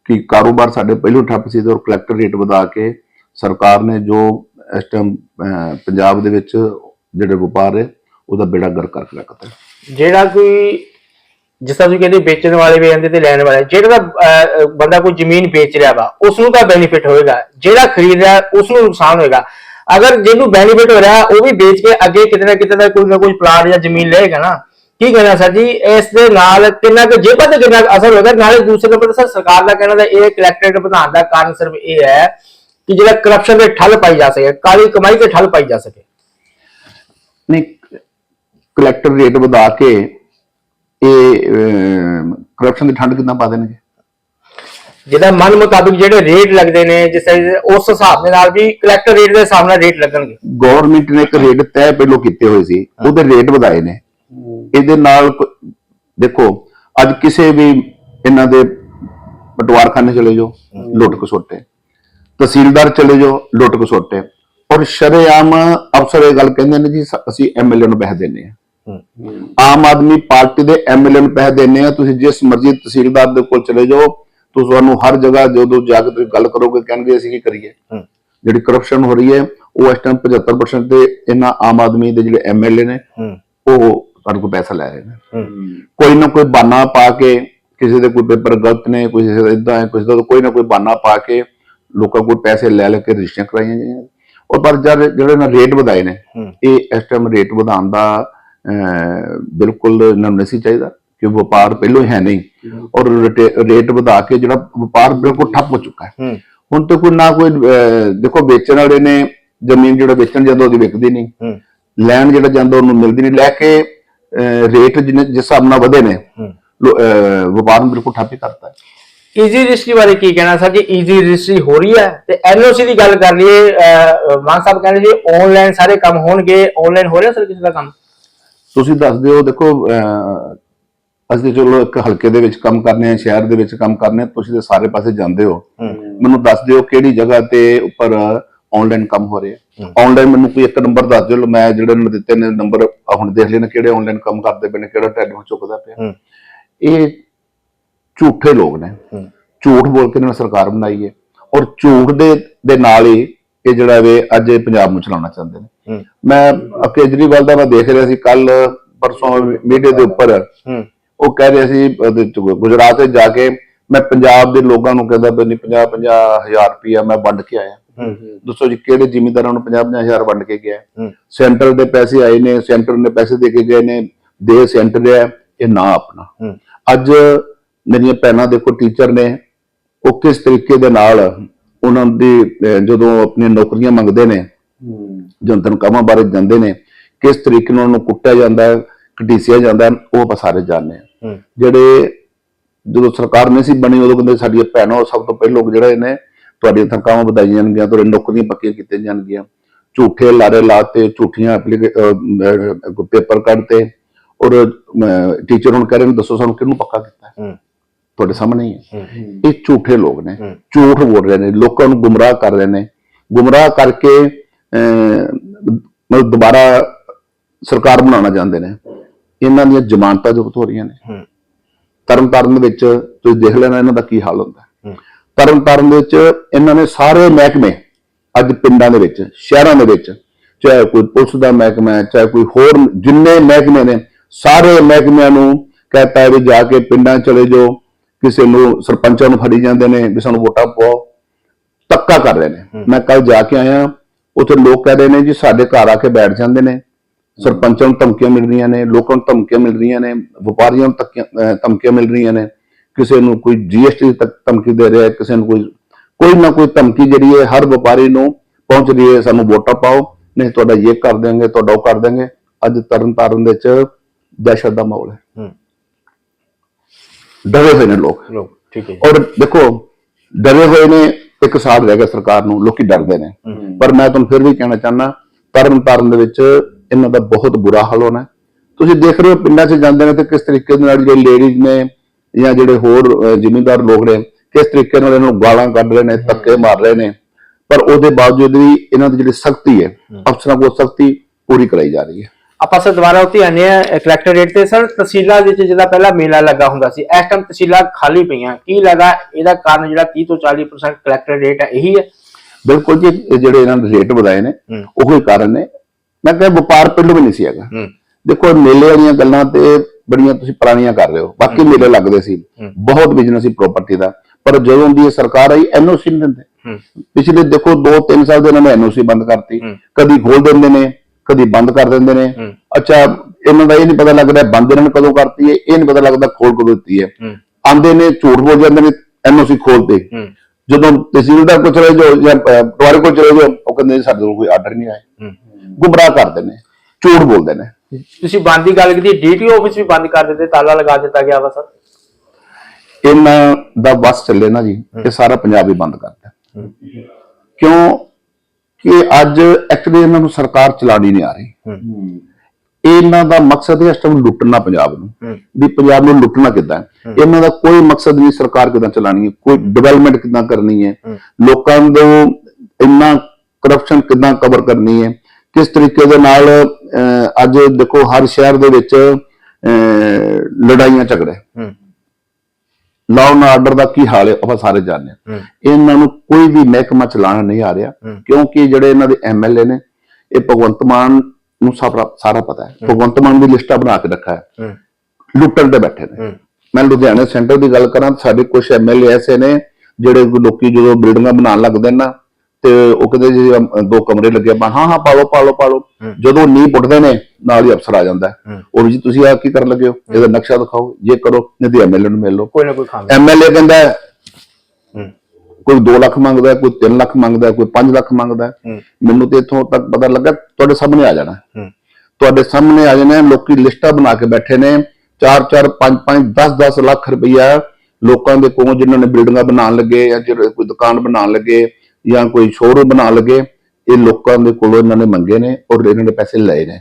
A: ਕਿ ਕਾਰੋਬਾਰ ਸਾਡੇ ਪਹਿਲੋਂ ਠੱਪ ਸੀ ਤੇ ਕਲੈਕਟਰ ਰੇਟ ਵਧਾ ਕੇ ਸਰਕਾਰ ਨੇ ਜੋ ਇਸ ਟਾਈਮ ਪੰਜਾਬ ਦੇ ਵਿੱਚ ਜਿਹੜੇ ਵਪਾਰ ਹੈ ਉਹਦਾ ਬੇੜਾ ਗਰ ਕਰਕੇ ਰੱਖਤਾ।
B: ਜਿਹੜਾ ਕੋਈ ਜਿਸ ਤਰ੍ਹਾਂ ਤੁਸੀਂ ਕਹਿੰਦੇ ਵੇਚਣ ਵਾਲੇ ਵੀ ਆਂਦੇ ਤੇ ਲੈਣ ਵਾਲੇ ਜਿਹੜਾ ਬੰਦਾ ਕੋਈ ਜ਼ਮੀਨ ਵੇਚ ਰਿਹਾ ਵਾ ਉਸ ਨੂੰ ਤਾਂ ਬੈਨੀਫਿਟ ਹੋਏਗਾ। ਜਿਹੜਾ ਖਰੀਦ ਰਿਹਾ ਉਸ ਨੂੰ ਨੁਕਸਾਨ ਹੋਏਗਾ। ਅਗਰ ਜਿਹਨੂੰ ਬੈਨੀਫਿਟ ਹੋ ਰਿਹਾ, ਉਹ ਵੀ ਵੇਚ ਕੇ ਅੱਗੇ ਕਿਤੇ ਨਾ ਕਿਤੇ ਦਾ ਕੋਈ ਨਾ ਕੋਈ ਪਲਾਟ ਜਾਂ ਜ਼ਮੀਨ ਲਏਗਾ ਨਾ। ਕੀ ਕਹਿਣਾ ਸਰ ਜੀ? ਇਸ ਦੇ ਨਾਲ ਕਿੰਨਾ ਕੁ ਜੇਬਾਂ ਤੇ ਕਿੰਨਾ ਅਸਰ ਹੋਏਗਾ ਨਾਲੇ ਦੂਸਰੇ ਨੰਬਰ ਤੇ ਸਰ, ਸਰਕਾਰ ਦਾ ਕਹਿਣਾ ਤਾਂ ਇਹ ਕਲੈਕਟਰੇਟ ਵਧਾਉਣ ਦਾ ਕਾਰਨ ਸਿਰਫ ਇਹ ਹੈ ਕਿ ਜਿਹੜਾ ਕਰਪਸ਼ਨ ਦੇ ਠੱਲ ਪਾਈ ਜਾ ਸਕੇ, ਕਾਲੀ ਕਮਾਈ ਤੇ ਠੱਲ ਪਾਈ ਜਾ ਸਕੇ।
A: ਨਹੀਂ ਕਲੈਕਟਰ ਰੇਟ ਵਧਾ ਕੇ ਇਹ ਕਰਪਸ਼ਨ ਦੀ ਠੰਡ ਕਿੰਨਾ ਪਾ ਦੇਣਗੇ?
B: ਜਿਹਦਾ ਮਨ ਮੁਤਾਬਿਕ ਜਿਹੜੇ ਰੇਟ ਲੱਗਦੇ ਨੇ ਜਿਸ ਤਰ੍ਹਾਂ ਉਸ ਹਿਸਾਬ ਦੇ ਨਾਲ ਵੀ ਕਲੈਕਟਰ ਰੇਟ ਦੇ ਹਿਸਾਬ ਨਾਲ ਰੇਟ ਲੱਗਣਗੇ।
A: ਗਵਰਨਮੈਂਟ ਨੇ ਇੱਕ ਰੇਟ ਤੈਅ ਪਹਿਲੋਂ ਕੀਤੇ ਹੋਏ ਸੀ ਉਹਦੇ ਰੇਟ ਵਧਾਏ ਨੇ। ਇਹਦੇ ਨਾਲ ਦੇਖੋ ਅੱਜ ਕਿਸੇ ਵੀ ਇਹਨਾਂ ਦੇ ਪਟਵਾਰਖਾਨੇ ਚਲੇ ਜਾਓ ਲੁੱਟ ਖਸੁੱਟੇ ਤਹਿਸੀਲਦਾਰ ਚਲੇ ਜਾਓ ਲੁੱਟ ਖਸੁੱਟੇ ਔਰ ਸ਼ਰੇਆਮ ਅਫਸਰ ਇਹ ਗੱਲ ਕਹਿੰਦੇ ਨੇ ਜੀ ਅਸੀਂ ਐਮਐਲਏ ਨੂੰ ਪੈਸੇ ਦਿੰਨੇ ਆ ਆਮ ਆਦਮੀ ਪਾਰਟੀ ਦੇ ਐਮਐਲਏ ਨੂੰ ਪੈਸੇ ਦਿੰਨੇ ਆ ਤੁਸੀਂ ਜਿਸ ਮਰਜ਼ੀ ਤਹਿਸੀਲਦਾਰ ਦੇ ਕੋਲ ਚਲੇ ਜਾਓ ਤੁਸੀਂ ਤੁਹਾਨੂੰ ਹਰ ਜਗ੍ਹਾ ਜਦੋਂ ਜਾ ਕੇ ਤੁਸੀਂ ਗੱਲ ਕਰੋਗੇ ਕਹਿਣਗੇ ਅਸੀਂ ਕੀ ਕਰੀਏ। ਜਿਹੜੀ ਕਰਪਸ਼ਨ ਹੋ ਰਹੀ ਹੈ ਉਹ ਇਸ ਟਾਈਮ 75% ਤੇ ਇਹਨਾਂ ਆਮ ਆਦਮੀ ਦੇ ਜਿਹੜੇ ਐਮਐਲਏ ਨੇ ਉਹ ਸਾਡੇ ਕੋਲ ਪੈਸਾ ਲੈ ਰਹੇ ਨੇ। ਕੋਈ ਨਾ ਕੋਈ ਬਹਾਨਾ ਪਾ ਕੇ ਕਿਸੇ ਦੇ ਕੋਈ ਪੇਪਰ ਗਲਤ ਨੇ ਕਿਸੇ ਦਾ ਇਦਾਂ ਹੈ ਕਿਸੇ ਦਾ ਕੋਈ ਨਾ ਕੋਈ ਬਹਾਨਾ ਪਾ ਕੇ ਲੋਕਾਂ ਕੋਲ ਪੈਸੇ ਲੈ ਲੈ ਕੇ ਰਜਿਸਟਰ ਕਰਾਈਆਂ ਜਾਂਦੀਆਂ ਔਰ ਪਰ ਜਦ ਜਿਹੜੇ ਨਾ ਰੇਟ ਵਧਾਏ ਨੇ। ਇਹ ਇਸ ਟਾਈਮ ਰੇਟ ਵਧਾਉਣ ਦਾ ਬਿਲਕੁਲ ਇਹਨਾਂ ਨੂੰ ਨਹੀਂ ਸੀ ਚਾਹੀਦਾ। ਕਿ ਵਪਾਰ ਪਹਿਲੋਂ ਹੀ ਹੈ। ਨਹੀਂ ਔਰ ਰੇਟ- ਵਧਾ ਕੇ ਜਿਹੜਾ ਵਪਾਰ ਬਿਲਕੁਲ ਠੱਪ ਹੋ ਚੁੱਕਾ ਹੈ। ਹੁਣ ਤੇ ਕੋਈ ਨਾ ਕੋਈ ਦੇਖੋ ਵੇਚਣ ਵਾਲੇ ਨੇ ਜ਼ਮੀਨ ਜਿਹੜਾ ਵੇਚਣ ਜਾਂਦਾ ਉਹਦੀ ਵਿਕਦੀ ਨਹੀਂ। ਲੈਣ ਜਿਹੜਾ ਜਾਂਦਾ ਉਹਨੂੰ ਮਿਲਦੀ ਨਹੀਂ। ਲੈ ਕੇ ਰੇਟ ਜਿਸ ਹਿਸਾਬ ਨਾਲ ਵਧੇ ਨੇ ਵਪਾਰ ਨੂੰ ਬਿਲਕੁਲ ਠੱਪ ਹੀ ਕਰਤਾ ਹੈ।
B: ਈਜ਼ੀ ਰਜਿਸਟਰੀ ਬਾਰੇ ਕੀ ਕਹਿਣਾ ਸਰ? ਜੀ ਈਜ਼ੀ ਰਜਿਸਟਰੀ ਹੋ ਰਹੀ ਹੈ ਤੇ ਐਨਓਸੀ ਦੀ ਗੱਲ ਕਰ ਲਈਏ ਮਾਨ ਸਾਹਿਬ ਕਹਿੰਦੇ ਜੀ ਆਨਲਾਈਨ ਸਾਰੇ ਕੰਮ ਹੋਣਗੇ। ਆਨਲਾਈਨ ਹੋ ਰਿਹਾ ਸਰ ਕਿਸੇ ਦਾ ਕੰਮ?
A: ਤੁਸੀਂ ਦੱਸ ਦਿਓ ਦੇਖੋ ਅਸੀਂ ਚਲੋ ਇੱਕ ਹਲਕੇ ਦੇ ਵਿੱਚ ਕੰਮ ਕਰਨੇ ਆ ਸ਼ਹਿਰ ਦੇ ਵਿੱਚ ਕੰਮ ਕਰਨੇ ਆ ਤੁਸੀਂ ਤੇ ਸਾਰੇ ਪਾਸੇ ਜਾਂਦੇ ਹੋ। ਮੈਨੂੰ ਦੱਸ ਦਿਓ ਕਿਹੜੀ ਜਗ੍ਹਾ ਤੇ ਉੱਪਰ ਆਨਲਾਈਨ ਕੰਮ ਹੋ ਰਿਹਾ। ਆਨਲਾਈਨ ਮੈਨੂੰ ਕੋਈ ਇੱਕ ਨੰਬਰ ਦੱਸ ਦਿਓ ਮੈਂ ਜਿਹੜੇ ਨੂੰ ਦਿੱਤੇ ਨੇ ਨੰਬਰ ਹੁਣ ਦੇਖ ਲੈਣਾ ਕਿਹੜੇ ਆਨਲਾਈਨ ਕੰਮ ਕਰਦੇ ਪਏ ਨੇ ਕਿਹੜਾ ਟੈਲੀਫੋਨ ਚੁੱਕਦਾ ਪਿਆ। ਇਹ ਝੂਠੇ ਲੋਕ ਨੇ। ਝੂਠ ਬੋਲ ਕੇ ਇਹਨਾਂ ਨੇ ਸਰਕਾਰ ਬਣਾਈ ਹੈ। ਔਰ ਝੂਠ ਦੇ ਦੇ ਨਾਲ ਹੀ ਇਹ ਜਿਹੜਾ ਵੇ ਅੱਜ ਪੰਜਾਬ ਨੂੰ ਚਲਾਉਣਾ ਚਾਹੁੰਦੇ ਨੇ। ਮੈਂ ਕੇਜਰੀਵਾਲ ਦਾ ਮੈਂ ਦੇਖ ਰਿਹਾ ਸੀ ਕੱਲ ਪਰਸੋਂ ਮੀਡੀਆ ਦੇ ਉੱਪਰ ਉਹ ਕਹਿ ਰਿਹਾ ਸੀ ਉਹਦੇ ਚ ਗੁਜਰਾਤ ਵਿੱਚ ਜਾ ਕੇ ਮੈਂ ਪੰਜਾਬ ਦੇ ਲੋਕਾਂ ਨੂੰ ਕਹਿੰਦਾ ਨਹੀਂ 50 50 ਹਜ਼ਾਰ ਰੁਪਇਆ ਮੈਂ ਵੰਡ ਕੇ ਆਇਆ। ਦੱਸੋ ਜੀ ਕਿਹੜੇ ਜ਼ਿਮੀਂਦਾਰਾਂ ਨੂੰ 50 50 ਹਜ਼ਾਰ ਵੰਡ ਕੇ ਗਿਆ? ਸੈਂਟਰ ਦੇ ਪੈਸੇ ਆਏ ਨੇ ਸੈਂਟਰ ਨੇ ਪੈਸੇ ਦੇ ਕੇ ਗਏ ਨੇ ਦੇ ਸੈਂਟਰ ਹੈ ਇਹ ਨਾ ਆਪਣਾ। ਅੱਜ ਮੇਰੀਆਂ ਭੈਣਾਂ ਦੇਖੋ ਟੀਚਰ ਨੇ ਉਹ ਕਿਸ ਤਰੀਕੇ ਦੇ ਨਾਲ ਉਹਨਾਂ ਦੀ ਜਦੋਂ ਆਪਣੀਆਂ ਨੌਕਰੀਆਂ ਮੰਗਦੇ ਨੇ ਜਦੋਂ ਤਨਖਾਹਾਂ ਬਾਰੇ ਜਾਂਦੇ ਨੇ ਕਿਸ ਤਰੀਕੇ ਨਾਲ ਉਹਨਾਂ ਨੂੰ ਕੁੱਟਿਆ ਜਾਂਦਾ ਹੈ ਘਟੀਸਿਆ ਜਾਂਦਾ ਉਹ ਆਪਾਂ ਸਾਰੇ ਜਾਣਦੇ ਹੂੰ। ਜਿਹੜੇ ਜਦੋਂ ਸਰਕਾਰ ਨਹੀਂ ਸੀ ਬਣੀ ਉਦੋਂ ਕਹਿੰਦੇ ਸਾਡੀਆਂ ਭੈਣਾਂ ਸਭ ਤੋਂ ਪਹਿਲੇ ਜਿਹੜੇ ਨੇ ਤੁਹਾਡੀਆਂ ਤਨਖਾਹਾਂ ਵਧਾਈਆਂ ਜਾਣਗੀਆਂ ਤੁਹਾਡੇ ਨੌਕਰੀਆਂ ਪੱਕੀਆਂ ਕੀਤੀਆਂ ਜਾਣਗੀਆਂ। ਝੂਠੇ ਲਾਰੇ ਲਾਤੇ ਝੂਠੀਆਂ ਪੇਪਰ ਕੱਢਤੇ ਔਰ ਟੀਚਰ ਹੁਣ ਕਹਿ ਰਹੇ ਨੇ ਦੱਸੋ ਸਾਨੂੰ ਕਿਹਨੂੰ ਪੱਕਾ ਕੀਤਾ? ਤੁਹਾਡੇ ਸਾਹਮਣੇ ਹੀ ਇਹ ਝੂਠੇ ਲੋਕ ਨੇ। ਝੂਠ ਬੋਲ ਰਹੇ ਨੇ ਲੋਕਾਂ ਨੂੰ ਗੁੰਮਰਾਹ ਕਰ ਰਹੇ ਨੇ। ਗੁੰਮਰਾਹ ਕਰਕੇ ਮਤਲਬ ਦੁਬਾਰਾ ਸਰਕਾਰ ਬਣਾਉਣਾ ਚਾਹੁੰਦੇ ਨੇ। ਇਹਨਾਂ ਦੀਆਂ ਜ਼ਮਾਨਤਾਂ ਜ਼ਬਤ ਹੋ ਰਹੀਆਂ ਨੇ।
B: ਹੂੰ।
A: ਤਰਨ ਤਾਰਨ ਦੇ ਵਿੱਚ ਤੁਸੀਂ ਦੇਖ ਲੈਣਾ ਇਹਨਾਂ ਦਾ ਕੀ ਹਾਲ ਹੁੰਦਾ। ਹੈ।
B: ਹੂੰ
A: ਤਰਨ ਤਾਰਨ ਦੇ ਵਿੱਚ ਇਹਨਾਂ ਨੇ ਸਾਰੇ ਮਹਿਕਮੇ ਅੱਜ ਪਿੰਡਾਂ ਦੇ ਵਿੱਚ ਸ਼ਹਿਰਾਂ ਦੇ ਵਿੱਚ ਚਾਹੇ ਕੋਈ ਪੁਲਿਸ ਦਾ ਮਹਿਕਮਾ ਹੈ ਚਾਹੇ ਕੋਈ ਹੋਰ ਜਿੰਨੇ ਮਹਿਕਮੇ ਨੇ ਸਾਰੇ ਮਹਿਕਮਿਆਂ ਨੂੰ ਕਹਤਾ ਵੀ ਜਾ ਕੇ ਪਿੰਡਾਂ ਚਲੇ ਜਾਓ ਕਿਸੇ ਨੂੰ ਸਰਪੰਚਾਂ ਨੂੰ ਫੜੀ ਜਾਂਦੇ ਨੇ ਵੀ ਸਾਨੂੰ ਵੋਟਾਂ ਪਾਓ ਤੱਕਾ ਕਰ ਰਹੇ ਨੇ। ਮੈਂ ਕੱਲ ਜਾ ਕੇ ਆਇਆ ਉੱਥੇ ਲੋਕ ਕਹਿ ਰਹੇ ਨੇ ਜੀ ਸਾਡੇ ਘਰ ਆ ਕੇ ਬੈਠ ਜਾਂਦੇ ਨੇ। ਸਰਪੰਚਾਂ ਨੂੰ ਧਮਕੀਆਂ ਮਿਲ ਰਹੀਆਂ ਨੇ ਲੋਕਾਂ ਨੂੰ ਧਮਕੀਆਂ ਮਿਲ ਰਹੀਆਂ ਨੇ ਵਪਾਰੀਆਂ ਨੂੰ ਧਮਕੀਆਂ ਮਿਲ ਰਹੀਆਂ ਨੇ। ਕਿਸੇ ਨੂੰ ਕੋਈ ਜੀਐਸਟੀ ਤੱਕ ਧਮਕੀ ਦੇ ਰਿਹਾ ਹੈ ਕਿਸੇ ਨੂੰ ਕੋਈ ਕੋਈ ਨਾ ਕੋਈ ਧਮਕੀ ਜਿਹੜੀ ਹੈ ਹਰ ਵਪਾਰੀ ਨੂੰ ਪਹੁੰਚ ਰਹੀ ਹੈ ਸਾਨੂੰ ਵੋਟਾਂ ਪਾਓ ਨਹੀਂ ਤੁਹਾਡਾ ਇਹ ਕਰ ਦੇਵਾਂਗੇ ਤੁਹਾਡਾ ਉਹ ਕਰ ਦੇਵਾਂਗੇ ਅੱਜ ਤਰਨ ਤਾਰਨ ਦੇ ਚ ਦਹਿਸ਼ਤ ਦਾ ਮਾਹੌਲ ਹੈ। ਡਰੇ ਹੋਏ ਨੇ ਲੋਕ।
B: ਠੀਕ ਹੈ
A: ਔਰ ਦੇਖੋ ਡਰੇ ਹੋਏ ਨੇ ਇੱਕ ਸਾਲ ਰਹਿ ਗਿਆ ਸਰਕਾਰ ਨੂੰ ਲੋਕੀ ਡਰਦੇ ਨੇ। ਪਰ ਮੈਂ ਤੁਹਾਨੂੰ ਫਿਰ ਵੀ ਕਹਿਣਾ ਚਾਹੁੰਦਾ ਤਰਨ ਤਾਰਨ ਦੇ ਵਿੱਚ ਇਹਨਾਂ ਦਾ ਬਹੁਤ ਬੁਰਾ ਹਾਲ ਹੋਣਾ ਹੈ। ਤੁਸੀਂ ਦੇਖ ਰਹੇ ਹੋ ਪਿੰਡਾਂ 'ਚ ਜਾਂਦੇ ਨੇ ਤੇ ਕਿਸ ਤਰੀਕੇ ਦੇ ਨਾਲ ਜਿਹੜੇ ਲੇਡੀਜ਼ ਨੇ ਜਾਂ ਜਿਹੜੇ ਹੋਰ ਜ਼ਿਮੀਂਦਾਰ ਲੋਕ ਨੇ ਕਿਸ ਤਰੀਕੇ ਨਾਲ ਇਹਨਾਂ ਨੂੰ ਗਾਲਾਂ ਕੱਢ ਰਹੇ ਨੇ ਧੱਕੇ ਮਾਰ ਰਹੇ ਨੇ। ਪਰ ਉਹਦੇ ਬਾਵਜੂਦ ਵੀ ਇਹਨਾਂ ਦੀ ਜਿਹੜੀ ਸਖਤੀ ਹੈ ਅਫਸਰਾਂ ਕੋਲ ਸਖਤੀ ਪੂਰੀ ਕਰਾਈ ਜਾ ਰਹੀ ਹੈ।
B: ਆਪਾਂ ਸਰ ਦੁਬਾਰਾ ਉੱਤੇ ਆਨੇ ਆ ਕਲੈਕਟਰ ਰੇਟ ਤੇ ਸਰ ਤਹਿਸੀਲਾਂ ਵਿੱਚ ਜਿਹਦਾ ਪਹਿਲਾਂ ਮੇਲਾ ਲੱਗਾ ਹੁੰਦਾ ਸੀ ਇਸ ਟਾਈਮ ਤਹਿਸੀਲਾਂ ਖਾਲੀ ਪਈਆਂ। ਕੀ ਲੱਗਾ? ਇਹਦਾ ਕਾਰਨ ਜਿਹੜਾ 30 ਤੋਂ 40% ਕਲੈਕਟਰ ਰੇਟ ਹੈ ਇਹੀ ਹੈ।
A: ਬਿਲਕੁਲ ਜੀ ਜਿਹੜੇ ਇਹਨਾਂ ਨੇ ਰੇਟ ਵਧਾਏ ਨੇ
B: ਹੂੰ।
A: ਉਹੀ ਕਾਰਨ ਨੇ। ਮੈਂ ਕਹਿੰਦਾ ਵਪਾਰ ਪਹਿਲੋਂ ਵੀ ਨਹੀਂ ਸੀ ਹੈਗਾ। ਦੇਖੋ ਮੇਲੇ ਵਾਲੀਆਂ ਗੱਲਾਂ ਤੇ ਬੜੀਆਂ ਤੁਸੀਂ ਪੁਰਾਣੀਆਂ ਕਰ ਰਹੇ ਹੋ। ਬਾਕੀ ਮੇਲੇ ਲੱਗਦੇ ਸੀ। ਬਹੁਤ ਬਿਜ਼ਨਸ ਸੀ ਪ੍ਰਾਪਰਟੀ ਦਾ। ਪਰ ਜਦੋਂ ਦੀ ਇਹ ਸਰਕਾਰ ਆਈ ਐਨਓਸੀ ਨਹੀਂ ਦਿੰਦੇ। ਪਿਛਲੇ ਦੇਖੋ 2-3 ਸਾਲ ਦੇ ਇਹਨਾਂ ਨੇ ਐਨਓਸੀ ਬੰਦ ਕਰਤੀ। ਕਦੀ ਖੋਲ ਦਿੰਦੇ ਨੇ ਕਦੀ ਬੰਦ ਕਰ ਦਿੰਦੇ ਨੇ। ਅੱਛਾ ਇਹਨਾਂ ਦਾ ਇਹ ਨਹੀਂ ਪਤਾ ਲੱਗਦਾ ਬੰਦ ਇਹਨਾਂ ਨੇ ਕਦੋਂ ਕਰਤੀ ਹੈ। ਇਹ ਨਹੀਂ ਪਤਾ ਲੱਗਦਾ ਖੋਲ ਕਦੋਂ ਦਿੱਤੀ ਹੈ। ਆਂਦੇ ਨੇ ਝੂਠ ਬੋਲ ਜਾਂਦੇ ਨੇ ਐਨਓਸੀ ਖੋਲਤੇ
B: ਹੂੰ।
A: ਜਦੋਂ ਤਹਿਸੀਲਦਾਰ ਕੋਲ ਚਲੇ ਜਾਓ ਜਾਂ ਪਟਵਾਰੀ ਕੋਲ ਚਲੇ ਜਾਓ ਉਹ ਕਹਿੰਦੇ ਸਾਡੇ ਕੋਲ ਕੋਈ ਆਰਡਰ ਨਹੀਂ ਆਇਆ। ਗੁੰਮਰਾਹ ਕਰਦੇ ਨੇ ਝੂਠ ਬੋਲਦੇ ਨੇ।
B: ਤੁਸੀਂ ਬੰਦ ਦੀ ਗੱਲ ਕੀਤੀ ਡੀਟੀਓ ਆਫਿਸ ਵੀ ਬੰਦ ਕਰ ਦਿੱਤੇ ਤਾਲਾ ਲਗਾ ਦਿੱਤਾ ਗਿਆ ਵਾ ਸਰ।
A: ਇਹਨਾਂ ਦਾ ਬਸ ਚੱਲੇ ਨਾ ਜੀ ਇਹ ਸਾਰਾ ਪੰਜਾਬ ਹੀ ਬੰਦ ਕਰਦਾ ਕਿਉਂ? ਕਿ ਅੱਜ ਐਕਚੁਅਲੀ ਇਹਨਾਂ ਨੂੰ ਸਰਕਾਰ ਚਲਾਣੀ ਨਹੀਂ ਆ ਰਹੀ। ਇਹਨਾਂ ਦਾ ਮਕਸਦ ਹੈ ਇਸ ਟਾਈਮ ਲੁੱਟਣਾ ਪੰਜਾਬ ਨੂੰ ਵੀ ਪੰਜਾਬ ਨੂੰ ਲੁੱਟਣਾ ਕਿੱਦਾਂ। ਇਹਨਾਂ ਦਾ ਕੋਈ ਮਕਸਦ ਨਹੀਂ ਸਰਕਾਰ ਕਿੱਦਾਂ ਚਲਾਣੀ ਹੈ ਕੋਈ ਡਿਵੈਲਪਮੈਂਟ ਕਿੱਦਾਂ ਕਰਨੀ ਹੈ। ਲੋਕਾਂ ਨੂੰ ਇੰਨਾ ਕਰਪਸ਼ਨ ਕਿੱਦਾਂ ਕਵਰ ਕਰਨੀ ਹੈ। ਕਿਸ ਤਰੀਕੇ ਦੇ ਨਾਲ ਅੱਜ ਦੇਖੋ ਹਰ ਸ਼ਹਿਰ ਦੇ ਵਿੱਚ ਲੜਾਈਆਂ ਝਗੜੇ। ਲਾਅ ਐਂਡ ਆਰਡਰ ਦਾ ਕੀ ਹਾਲ ਹੈ ਆਪਾਂ ਸਾਰੇ ਜਾਣਦੇ ਹਾਂ। ਇਹਨਾਂ ਨੂੰ ਕੋਈ ਵੀ ਮਹਿਕਮਾ ਚਲਾਉਣਾ ਨਹੀਂ ਆ ਰਿਹਾ। ਕਿਉਂਕਿ ਜਿਹੜੇ ਇਹਨਾਂ ਦੇ ਐਮਐਲਏ ਨੇ ਇਹ ਭਗਵੰਤ ਮਾਨ ਨੂੰ ਸਾਰਾ ਪਤਾ ਹੈ। ਭਗਵੰਤ ਮਾਨ ਦੀ ਲਿਸਟਾਂ ਬਣਾ ਕੇ ਰੱਖਾ ਹੈ। ਲੁੱਟਣ ਤੇ ਬੈਠੇ ਨੇ। ਮੈਂ ਲੁਧਿਆਣਾ ਸੈਂਟਰ ਦੀ ਗੱਲ ਕਰਾਂ ਸਾਡੇ ਕੁਝ ਐਮਐਲਏ ਐਸੇ ਨੇ ਜਿਹੜੇ ਲੋਕੀ ਜਦੋਂ ਬਿਲਡਿੰਗਾਂ ਬਣਾਉਣ ਲੱਗਦੇ ਨਾ ਤੇ ਉਹ ਕਹਿੰਦੇ ਜੀ ਅਮ, ਦੋ ਕਮਰੇ ਲੱਗੇ ਬਣ ਹਾਂ ਹਾਂ ਪਾ ਲਓ ਪਾ ਲਓ ਪਾ ਲਓ ਜਦੋਂ ਨੀ ਪੁੱਟਦੇ ਨੇ ਨਾਲ ਹੀ ਅਫਸਰ ਆ ਜਾਂਦਾ। ਹੈ। ਉਹ ਵੀ ਜੀ ਤੁਸੀਂ ਆ ਕੀ ਕਰਨ ਲੱਗੇ ਹੋ? ਇਹਦਾ ਨਕਸ਼ਾ ਦਿਖਾਓ ਇਹ ਕਰੋ ਨਹੀਂ ਤੇ ਐਮਐਲਏ ਨੂੰ ਮਿਲ ਲਓ।
B: ਕੋਈ ਨਾ ਕੋਈ ਖਾਮੀ
A: ਐਮਐਲਏ ਕਹਿੰਦਾ ਹੈ,
B: ਹੂੰ।
A: ਕੋਈ 2 ਲੱਖ ਮੰਗਦਾ ਹੈ, ਕੋਈ 3 ਲੱਖ ਮੰਗਦਾ ਹੈ, ਕੋਈ 5 ਲੱਖ ਮੰਗਦਾ ਹੈ।
B: ਹੂੰ।
A: ਮੈਨੂੰ ਤੇ ਇੱਥੋਂ ਤੱਕ ਪਤਾ ਲੱਗਾ ਤੁਹਾਡੇ ਸਾਹਮਣੇ ਆ ਜਾਣਾ।
B: ਹੂੰ।
A: ਤੁਹਾਡੇ ਸਾਹਮਣੇ ਆ ਜਾਣਾ ਲੋਕੀ ਲਿਸਟਾਂ ਬਣਾ ਕੇ ਬੈਠੇ ਨੇ 4 4 5 5 10 10 ਲੱਖ ਰੁਪਈਆ ਲੋਕਾਂ ਦੇ ਕੋਲ ਜਿਨ੍ਹਾਂ ਨੇ ਬਿਲਡਿੰਗਾਂ ਬਣਾਉਣ ਲੱਗੇ ਜਾਂ ਜਿਹੜੇ ਕੋਈ ਦੁਕਾਨ ਬਣਾਉਣ ਲੱਗੇ ਜਾਂ ਕੋਈ ਸ਼ੋਰੂਮ ਬਣਾਉਣ ਲੱਗੇ ਇਹ ਲੋਕਾਂ ਦੇ ਕੋਲੋਂ ਇਹਨਾਂ ਨੇ ਮੰਗੇ ਨੇ ਔਰ ਇਹਨਾਂ ਨੇ ਪੈਸੇ ਲਏ ਨੇ।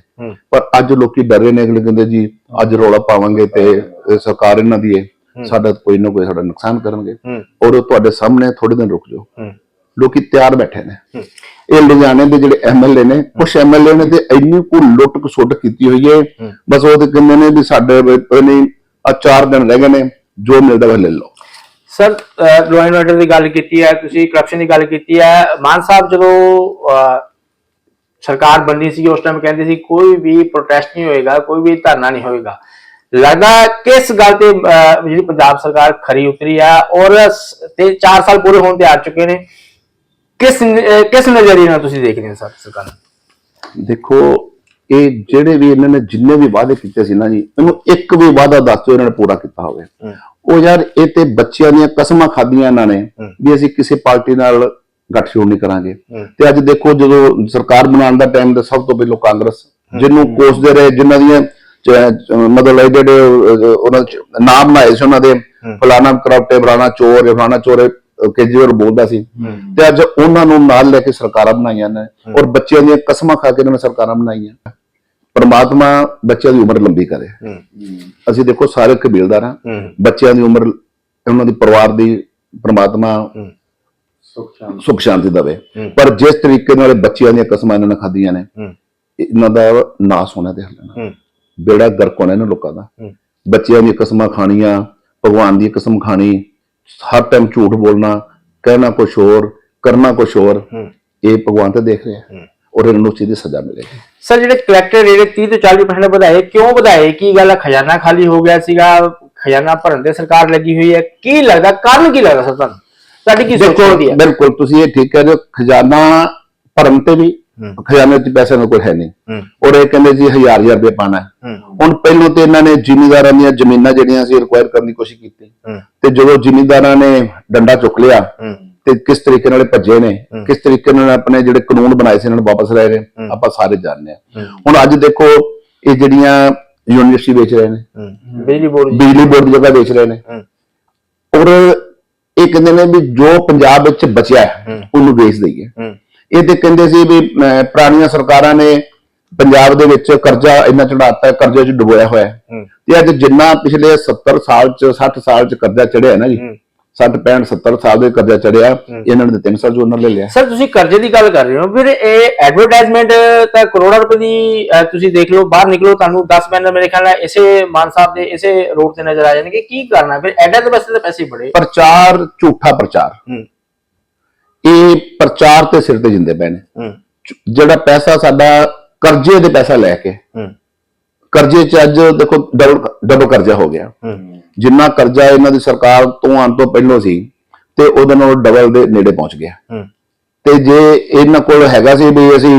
A: ਪਰ ਅੱਜ ਲੋਕੀ ਡਰ ਰਹੇ ਨੇ ਅਗਲੇ ਕਹਿੰਦੇ ਜੀ ਅੱਜ ਰੌਲਾ ਪਾਵਾਂਗੇ ਤੇ ਸਰਕਾਰ ਇਹਨਾਂ ਦੀ ਹੈ। ਸਾਡਾ ਕੋਈ ਨਾ ਕੋਈ ਸਾਡਾ ਨੁਕਸਾਨ ਕਰਨਗੇ। ਔਰ ਉਹ ਤੁਹਾਡੇ ਸਾਹਮਣੇ ਥੋੜੇ ਦਿਨ ਰੁਕ ਜਾਓ। ਲੋਕੀ ਤਿਆਰ ਬੈਠੇ ਨੇ। ਇਹ ਲੁਧਿਆਣੇ ਦੇ ਜਿਹੜੇ ਐਮਐਲਏ ਨੇ ਕੁਝ ਐਮਐਲਏ ਨੇ ਤੇ ਇੰਨੀ ਕੁ ਲੁੱਟ ਖਸੁੱਟ ਕੀਤੀ ਹੋਈ ਹੈ। ਬਸ ਉਹ ਤੇ ਕਹਿੰਦੇ ਨੇ ਵੀ ਸਾਡੇ ਉਹ ਨਹੀਂ ਆ ਚਾਰ ਦਿਨ ਰਹਿ ਗਏ ਨੇ ਜੋ ਮਿਲਦਾ ਵਾ ਲੈ ਲਓ।
B: ਸਰ ਲਾਅ ਐਂਡ ਆਰਡਰ ਦੀ ਗੱਲ ਕੀਤੀ ਹੈ ਤੁਸੀਂ ਕਰਪਸ਼ਨ ਦੀ ਗੱਲ ਕੀਤੀ ਹੈ। ਮਾਨ ਸਾਹਿਬ ਜਦੋਂ ਸਰਕਾਰ ਬਣਨੀ ਸੀ ਉਸ ਟਾਈਮ ਕਹਿੰਦੇ ਸੀ ਕੋਈ ਵੀ ਪ੍ਰੋਟੈਸਟ ਨਹੀਂ ਹੋਏਗਾ ਕੋਈ ਵੀ ਧਰਨਾ ਨਹੀਂ ਹੋਏਗਾ। ਲੱਗਦਾ ਕਿਸ ਗੱਲ ਤੇ ਜਿਹੜੀ ਪੰਜਾਬ ਸਰਕਾਰ ਖਰੀ ਉਤਰੀ ਹੈ ਔਰ ਤੇ 4 ਸਾਲ ਪੂਰੇ ਹੋਣ ਤੇ ਆ ਚੁੱਕੇ ਨੇ। ਕਿਸ ਕਿਸ ਨਜ਼ਰੀਏ ਨਾਲ ਤੁਸੀਂ ਦੇਖਦੇ ਹੋ ਸਰ ਸਰਕਾਰ?
A: ਦੇਖੋ ਇਹ ਜਿਹੜੇ ਵੀ ਇਹਨਾਂ ਨੇ ਜਿੰਨੇ ਵੀ ਵਾਅਦੇ ਕੀਤੇ ਸੀ ਨਾ ਜੀ ਇਹਨੂੰ ਇੱਕ ਵੀ ਵਾਅਦਾ ਦੱਸ ਦਿਓ ਇਹਨਾਂ ਨੇ ਪੂਰਾ ਕੀਤਾ ਹੋਵੇ। ਉਹ ਯਾਰ ਇਹ ਤੇ ਬੱਚਿਆਂ ਦੀਆਂ ਕਸਮਾਂ ਖਾਧੀਆਂ ਇਹਨਾਂ ਨੇ ਵੀ ਅਸੀਂ ਕਿਸੇ ਪਾਰਟੀ ਨਾਲ ਗੱਠਜੋੜ ਨਹੀਂ ਕਰਾਂਗੇ। ਤੇ ਅੱਜ ਦੇਖੋ ਜਦੋਂ ਸਰਕਾਰ ਬਣਾਉਣ ਦਾ ਟਾਈਮ ਤੇ ਸਭ ਤੋਂ ਪਹਿਲਾਂ ਕਾਂਗਰਸ ਜਿਹਨੂੰ ਕੋਸਦੇ ਰਹੇ ਜਿਨ੍ਹਾਂ ਦੀਆਂ ਮਤਲਬ ਇਹ ਜਿਹੜੇ ਉਹਨਾਂ ਨਾਮ ਬਣਾਏ ਸੀ ਉਹਨਾਂ ਦੇ ਫਲਾਣਾ ਕਰਪਟ ਫਲਾਣਾ ਚੋਰ ਫਲਾਣਾ ਚੋਰ ਕੇਜਰੀਵਾਲ ਬੋਲਦਾ ਸੀ। ਤੇ ਅੱਜ ਉਹਨਾਂ ਨੂੰ ਨਾਲ ਲੈ ਕੇ ਸਰਕਾਰਾਂ ਬਣਾਈਆਂ ਨੇ ਔਰ ਬੱਚਿਆਂ ਦੀਆਂ ਕਸਮਾਂ ਖਾ ਕੇ ਇਹਨਾਂ ਨੇ ਸਰਕਾਰਾਂ ਬਣਾਈਆਂ। ਪਰਮਾਤਮਾ ਬੱਚਿਆਂ ਦੀ ਉਮਰ ਲੰਬੀ ਕਰੇ। ਅਸੀਂ ਦੇਖੋ ਸਾਰੇ ਕਬੀਲਦਾਰ ਹਾਂ।
B: ਹੂੰ।
A: ਬੱਚਿਆਂ ਦੀ ਉਮਰ ਉਹਨਾਂ ਦੀ ਪਰਿਵਾਰ ਦੀ ਪ੍ਰਮਾਤਮਾ ਸੁਖ ਸ਼ਾਂਤੀ। ਦੇਵੇ। ਪਰ ਜਿਸ ਤਰੀਕੇ ਨਾਲ ਬੱਚਿਆਂ ਦੀਆਂ ਕਸਮਾਂ ਇਹਨਾਂ ਨੇ ਖਾਧੀਆਂ ਨੇ ਇਹਨਾਂ ਦਾ ਨਾਸ ਹੋਣਾ ਤੇ ਹਲਣਾ ਬੇੜਾ ਗਰਕ ਹੋਣਾ ਇਹਨਾਂ ਲੋਕਾਂ ਦਾ। ਬੱਚਿਆਂ ਦੀਆਂ ਕਸਮਾਂ ਖਾਣੀਆਂ ਭਗਵਾਨ ਦੀ ਕਸਮ ਖਾਣੀ ਹਰ ਟਾਈਮ ਝੂਠ ਬੋਲਣਾ ਕਹਿਣਾ ਕੁਛ ਹੋਰ ਕਰਨਾ ਕੁਛ ਹੋਰ ਇਹ ਭਗਵਾਨ ਤੇ ਦੇਖ ਰਿਹਾ ਔਰ ਇਹਨਾਂ ਨੂੰ ਉਸ ਚੀਜ਼ ਦੀ ਸਜ਼ਾ ਮਿਲੇਗੀ।
B: ਸਰ ਜਿਹੜੇ ਕਲੈਕਟਰ ਰੇਟ 30 ਤੋਂ 40% ਵਧਾਏ ਕਿਉਂ ਵਧਾਏ? ਕੀ ਗੱਲ ਹੈ ਖਜ਼ਾਨਾ ਖਾਲੀ ਹੋ ਗਿਆ ਸੀਗਾ ਖਜ਼ਾਨਾ ਭਰਨ ਤੇ ਸਰਕਾਰ ਲੱਗੀ ਹੋਈ ਹੈ। ਕੀ ਲੱਗਦਾ? ਕਾਰਨ ਕੀ ਲੱਗਦਾ ਸਰ ਤੁਹਾਨੂੰ? ਤੁਹਾਡੀ ਕੀ ਸੋਚ ਹੁੰਦੀ ਹੈ?
A: ਬਿਲਕੁਲ ਤੁਸੀਂ ਇਹ ਠੀਕ ਕਹਿ ਰਹੇ ਹੋ ਖਜ਼ਾਨਾ ਭਰਨ ਤੇ ਵੀ। ਖਜ਼ਾਨੇ 'ਚ ਪੈਸੇ ਨੂੰ ਕੋਈ ਹੈ ਨਹੀਂ। ਔਰ ਇਹ ਕਹਿੰਦੇ ਜੀ ਹਜ਼ਾਰ ਹਜ਼ਾਰ ਰੁਪਏ ਪਾਣਾ ਹੁਣ ਪਹਿਲੋਂ ਤੇ ਇਹਨਾਂ ਨੇ ਜ਼ਿਮੀਂਦਾਰਾਂ ਦੀਆਂ ਜ਼ਮੀਨਾਂ ਜਿਹੜੀਆਂ ਸੀ ਰਿਕੁਆਇਰ ਕਰਨ ਦੀ ਕੋਸ਼ਿਸ਼ ਕੀਤੀ। ਤੇ ਜਦੋਂ ਜ਼ਿਮੀਂਦਾਰਾਂ ਨੇ ਡੰਡਾ ਚੁੱਕ ਲਿਆ ਤੇ ਕਿਸ ਤਰੀਕੇ ਨਾਲ ਇਹ ਭੱਜੇ ਨੇ ਕਿਸ ਤਰੀਕੇ ਨਾਲ ਆਪਣੇ ਜਿਹੜੇ ਕਾਨੂੰਨ ਬਣਾਏ ਸੀ ਇਹਨਾਂ ਨੂੰ ਵਾਪਸ ਲੈ ਰਹੇ ਆਪਾਂ ਸਾਰੇ ਜਾਣਦੇ ਆ ਹੁਣ ਅੱਜ ਦੇਖੋ ਇਹ ਜਿਹੜੀਆਂ ਯੂਨੀਵਰਸਿਟੀ ਵੇਚ ਰਹੇ ਨੇ
B: ਬਿਜਲੀ ਬੋਰਡ
A: ਬਿਜਲੀ ਬੋਰਡ ਦੀ ਜਗ੍ਹਾ ਵੇਚ ਰਹੇ ਨੇ। ਔਰ ਇਹ ਕਹਿੰਦੇ ਨੇ ਵੀ ਜੋ ਪੰਜਾਬ ਵਿੱਚ ਬਚਿਆ ਉਹਨੂੰ ਵੇਚ ਦਈਏ। ਇਹ ਤੇ ਕਹਿੰਦੇ ਸੀ ਵੀ ਪੁਰਾਣੀਆਂ ਸਰਕਾਰਾਂ ਨੇ ਪੰਜਾਬ ਦੇ ਵਿੱਚ ਕਰਜ਼ਾ ਇੰਨਾ ਚੜਾਤਾ ਕਰਜ਼ੇ 'ਚ ਡੁਬੋਇਆ ਹੋਇਆ ਤੇ ਅੱਜ ਜਿੰਨਾ ਪਿਛਲੇ 70 ਸਾਲ 'ਚ 60 ਸਾਲ 'ਚ ਕਰਜ਼ਾ ਚੜਿਆ ਨਾ ਜੀ 60 65 70 ਸਾਲ ਦੇ ਕਰਜ਼ਾ ਚੜਿਆ। ਇਹਨਾਂ ਨੇ 3 ਸਾਲ 'ਚ ਉਹਨਾਂ ਲੈ ਲਿਆ।
B: ਸਰ ਤੁਸੀਂ ਕਰਜ਼ੇ ਦੀ ਗੱਲ ਕਰ ਰਹੇ ਹੋ। ਫਿਰ ਇਹ ਐਡਵਰਟਾਈਜ਼ਮੈਂਟ ਤਾਂ ਕਰੋੜਾਂ ਰੁਪਏ ਦੀ ਤੁਸੀਂ ਦੇਖ ਲਓ ਬਾਹਰ ਨਿਕਲੋ ਤੁਹਾਨੂੰ 10 ਬੈਨਰ ਮੇਰੇ ਖਿਆਲ ਨਾਲ ਇਸੇ ਮਾਨ ਸਾਹਿਬ ਦੇ ਇਸੇ ਰੋਡ ਤੇ ਨਜ਼ਰ ਆ ਜਾਣਗੇ। ਕੀ ਕਰਨਾ? ਫਿਰ ਐਡਾ ਦੇ ਵਾਸਤੇ ਤਾਂ ਪੈਸੇ ਬੜੇ।
A: ਪ੍ਰਚਾਰ ਝੂਠਾ ਪ੍ਰਚਾਰ। ਇਹ ਪ੍ਰਚਾਰ ਤੇ ਸਿਰ ਤੇ ਜਿੰਦੇ ਨੇ।
B: ਹੂੰ।
A: ਜਿਹੜਾ ਪੈਸਾ ਸਾਡਾ ਕਰਜ਼ੇ ਦੇ ਪੈਸਾ ਲੈ ਕੇ ਕਰਜ਼ੇ 'ਚ ਅੱਜ ਦੇਖੋ ਡਬਲ ਡਬਲ ਕਰਜ਼ਾ ਹੋ ਗਿਆ। ਜਿੰਨਾ ਕਰਜ਼ਾ ਇਹਨਾਂ ਦੀ ਸਰਕਾਰ ਤੋਂ ਆਉਣ ਤੋਂ ਪਹਿਲਾਂ ਸੀ ਤੇ ਉਹਦੇ ਨਾਲ ਡਬਲ ਦੇ ਨੇੜੇ ਪਹੁੰਚ ਗਿਆ। ਤੇ ਜੇ ਇਹਨਾਂ ਕੋਲ ਹੈਗਾ ਸੀ ਵੀ ਅਸੀਂ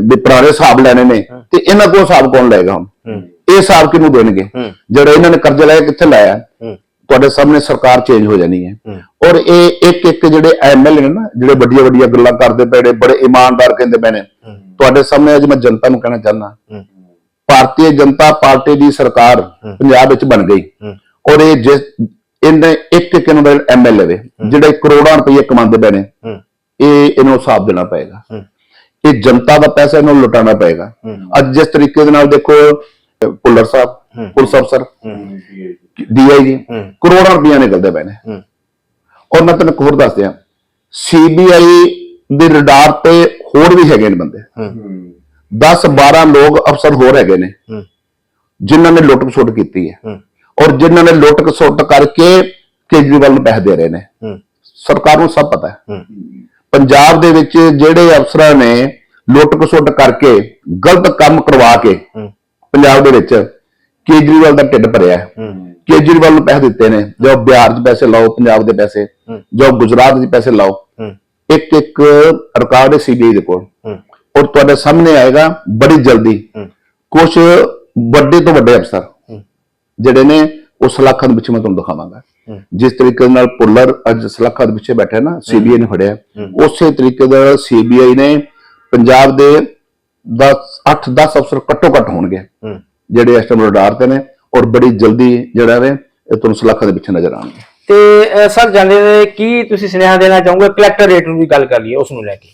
A: ਵੀ ਪੁਰਾਣੇ ਹਿਸਾਬ ਲੈਣੇ ਨੇ ਤੇ ਇਹਨਾਂ ਕੋਲ ਹਿਸਾਬ ਕੌਣ ਲਏਗਾ ਹੁਣ? ਇਹ ਹਿਸਾਬ ਕਿਹਨੂੰ ਦੇਣਗੇ। ਜਿਹੜਾ ਇਹਨਾਂ ਨੇ ਕਰਜ਼ਾ ਲਿਆ ਕਿੱਥੇ ਲਾਇਆ? ਤੁਹਾਡੇ ਸਾਹਮਣੇ ਸਰਕਾਰ ਚੇਂਜ ਹੋ ਜਾਣੀ ਹੈ। ਔਰ ਇਹ ਇੱਕ ਇੱਕ ਜਿਹੜੇ ਐਮਐਲਏ ਨੇ ਨਾ ਜਿਹੜੇ ਵੱਡੀਆਂ ਵੱਡੀਆਂ ਗੱਲਾਂ ਕਰਦੇ ਪਏ ਨੇ ਬੜੇ ਇਮਾਨਦਾਰ ਕਹਿੰਦੇ ਪਏ ਨੇ। ਤੁਹਾਡੇ ਸਾਹਮਣੇ ਅੱਜ ਮੈਂ ਜਨਤਾ ਨੂੰ ਕਹਿਣਾ ਚਾਹੁੰਦਾ। ਭਾਰਤੀ ਜਨਤਾ ਪਾਰਟੀ ਦੀ ਸਰਕਾਰ ਪੰਜਾਬ ਵਿੱਚ ਬਣ ਗਈ। ਔਰ ਇਹ ਜਿਸ ਇਹਨੇ ਇੱਕ ਇੱਕ ਦਾ ਐਮਐਲਏ ਵੇ ਜਿਹੜੇ ਕਰੋੜਾਂ ਰੁਪਏ ਕਮਾਉਂਦੇ ਪਏ ਨੇ ਇਹ ਇਹਨੂੰ ਹਿਸਾਬ ਦੇਣਾ ਪਏਗਾ। ਇਹ ਜਨਤਾ ਦਾ ਪੈਸਾ ਇਹਨੂੰ ਲੁਟਾਉਣਾ ਪਏਗਾ। ਅੱਜ ਜਿਸ ਤਰੀਕੇ ਦੇ ਨਾਲ ਦੇਖੋ ਭੁੱਲਰ ਸਾਹਿਬ ਪੁਲਿਸ ਅਫਸਰ ਡੀਆਈਜੀ। ਕਰੋੜਾਂ ਰੁਪਈਆ ਨਿਕਲਦੇ ਪਏ ਨੇ। ਔਰ ਮੈਂ ਤੈਨੂੰ ਹੋਰ ਦੱਸ ਦਿਆਂ ਸੀਬੀਆਈ ਦੇ ਰਡਾਰ ਤੇ ਹੋਰ ਵੀ ਹੈਗੇ ਨੇ ਬੰਦੇ। 10 12 ਲੋਕ ਅਫਸਰ ਹੋਰ ਹੈਗੇ ਨੇ। ਜਿਨ੍ਹਾਂ ਨੇ ਲੁੱਟ ਖਸੁੱਟ ਕੀਤੀ ਹੈ। ਔਰ ਜਿਨ੍ਹਾਂ ਨੇ ਲੁੱਟ ਖਸੁੱਟ ਕਰਕੇ ਕੇਜਰੀਵਾਲ ਨੂੰ ਪੈਸੇ ਦੇ ਰਹੇ ਨੇ। ਸਰਕਾਰ ਨੂੰ ਸਭ ਪਤਾ ਹੈ। ਪੰਜਾਬ ਦੇ ਵਿੱਚ ਜਿਹੜੇ ਅਫਸਰਾਂ ਨੇ ਲੁੱਟ ਖਸੁੱਟ ਕਰਕੇ ਗਲਤ ਕੰਮ ਕਰਵਾ ਕੇ ਪੰਜਾਬ ਦੇ ਵਿੱਚ ਕੇਜਰੀਵਾਲ ਦਾ ਢਿੱਡ ਭਰਿਆ ਹੈ। ਕੇਜਰੀਵਾਲ ਨੂੰ ਪੈਸੇ ਦਿੱਤੇ ਨੇ। ਜੋ ਬਿਹਾਰ 'ਚ ਪੈਸੇ ਲਾਓ ਪੰਜਾਬ ਦੇ ਪੈਸੇ। ਜੋ ਗੁਜਰਾਤ 'ਚ ਪੈਸੇ ਲਾਓ। ਇੱਕ ਇੱਕ ਰਿਕਾਰਡ ਹੈ ਸੀਬੀਆਈ ਦੇ ਕੋਲ। ਔਰ ਤੁਹਾਡੇ ਸਾਹਮਣੇ ਆਏਗਾ ਬੜੀ ਜਲਦੀ। ਕੁਝ ਵੱਡੇ ਤੋਂ ਵੱਡੇ ਅਫਸਰ। ਜਿਹੜੇ ਨੇ ਉਹ ਸਲਾਖਾਂ ਦੇ ਪਿੱਛੇ ਮੈਂ ਤੁਹਾਨੂੰ ਦਿਖਾਵਾਂਗਾ। ਜਿਸ ਤਰੀਕੇ ਨਾਲ ਪੁੱਲਰ ਅੱਜ ਸਲਾਖਾਂ ਦੇ ਪਿੱਛੇ ਬੈਠਾ ਨਾ ਸੀਬੀਆਈ ਨੇ ਫੜਿਆ। ਉਸੇ ਤਰੀਕੇ ਦਾ ਸੀਬੀਆਈ ਨੇ ਪੰਜਾਬ ਦੇ 10 8 10 ਅਫਸਰ ਘੱਟੋ ਘੱਟ ਹੋਣਗੇ। ਜਿਹੜੇ ਇਸ ਟਾਈਮ ਰਡਾਰ ਤੇ ਨੇ ਔਰ ਬੜੀ ਜਲਦੀ ਜਿਹੜਾ ਵੇ ਇਹ ਤੁਹਾਨੂੰ ਸਲਾਖਾਂ ਦੇ ਪਿੱਛੇ ਨਜ਼ਰ ਆਉਣਗੇ।
B: ਤੇ ਸਰ ਜਾਂਦੇ ਨੇ ਕੀ ਤੁਸੀਂ ਸੁਨੇਹਾ ਦੇਣਾ ਚਾਹੋਗੇ? ਕਲੈਕਟਰ ਰੇਟ ਨੂੰ ਵੀ ਗੱਲ ਕਰ ਲਈਏ ਉਸ ਨੂੰ ਲੈ ਕੇ।